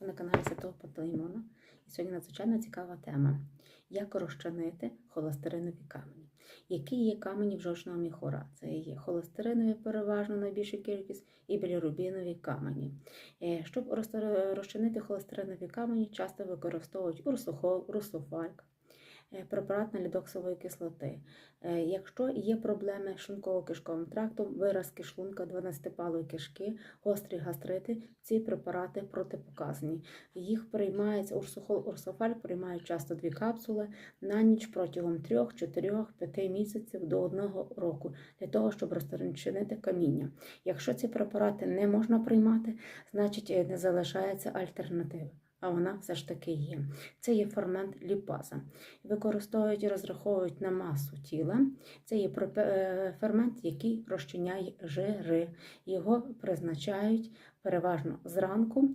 Ви на каналі Святого Пантелеймона. І сьогодні надзвичайно цікава тема: як розчинити холестеринові камені. Які є камені в жовчного міхура? Це є холестеринові, переважно найбільша кількість, і білірубінові камені. Е, Щоб розчинити холестеринові камені, часто використовують урсухол, урсуфальк, е, препарат налідоксової кислоти. Е, Якщо є проблеми з шлунково-кишковим трактом, виразки шлунка 12-палої кишки, гострі гастрити, ці препарати протипоказані. Їх приймається урсухол, урсофаль приймають часто дві капсули на ніч протягом 3, 4, 5 місяців до 1 року для того, щоб розчинити каміння. Якщо ці препарати не можна приймати, значить е, не залишається альтернативи. А вона все ж таки є. Це є фермент ліпаза. Використовують і розраховують на масу тіла. Це є е, фермент, який розчиняє жири. Його призначають переважно зранку.